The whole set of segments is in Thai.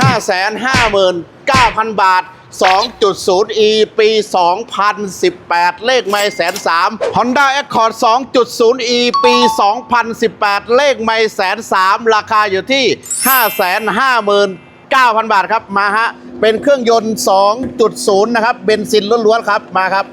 559,000 บาท 2.0e ปี 2018 เลขไม่แสนสาม Honda Accord 2.0e ปี 2018 เลขไม่แสนสามราคาอยู่ที่ 559,000 บาทครับ มาฮะ เป็นเครื่องยนต์ 2.0 นะครับ เบนซินล้วนๆครับ มาครับ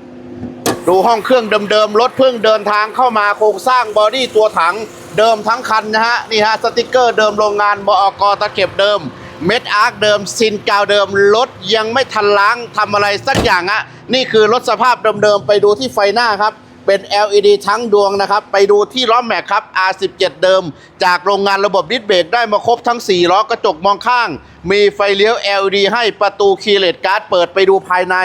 ดูห้องเครื่องเดิมๆ รถเพิ่งเดินทางเข้ามาโครงสร้างบอดี้ตัวถังเดิมทั้งคันนะฮะ นี่ฮะ สติกเกอร์เดิมโรงงานบอกตะเข็บเดิม เม็ดอาร์คเดิมซินกาวเดิมรถยังไม่ทันล้างทำอะไรสักอย่างอะนี่คือรถสภาพเดิมๆไปดูที่ไฟหน้าครับ เป็น LED ทั้งดวงนะครับ ไปดูที่ล้อแม็กครับ R17 เดิม จากโรงงานระบบดิสเบรกได้มาครบทั้ง 4 ล้อกระจกมองข้าง มีไฟเลี้ยว LED ให้ประตูคีย์เลสการ์ดเปิดไปดูภายใน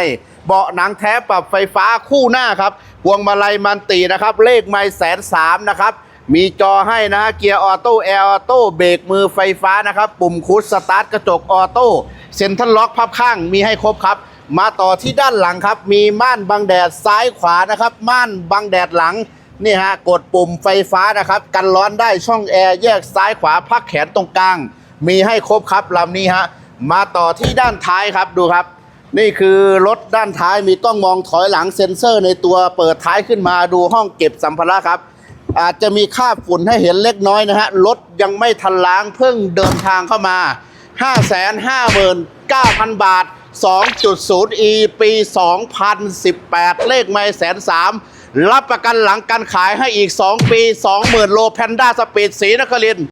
เบาะหนังแท้ปรับไฟฟ้าคู่หน้าครับพวงมาลัยมันตีนะครับ เลขไม่แสนสามนะครับ มีจอให้นะฮะเกียร์ออโต้แอร์ออโต้เบรกมือไฟฟ้านะครับ ปุ่มคูดสตาร์ทกระจกออโต้เซ็นทรัลล็อกพับข้างมีให้ครบครับ มาต่อที่ด้านหลังครับ มีม่านบังแดดซ้ายขวานะครับ ม่านบังแดดหลังนี่ฮะกดปุ่มไฟฟ้านะครับ กันร้อนได้ช่องแอร์แยกซ้ายขวาพักแขนตรงกลาง มีให้ครบครับลำนี้ฮะมาต่อที่ด้านท้ายครับดูครับ นี่คือรถด้านท้ายมีต้องมองถอยหลังเซ็นเซอร์ในตัวเปิดท้ายขึ้นมาดูห้องเก็บสัมภาระครับ อาจจะมีค่าฝุ่นให้เห็นเล็กน้อยนะฮะ รถยังไม่ทันล้างเพิ่งเดินทางเข้ามา 559,000 บาท 2.0e ปี 2018 เลขไม่แสนสามรับประกันหลังการขายให้อีก 2 ปี 20,000 โลแพนด้าสปีดสีนคริน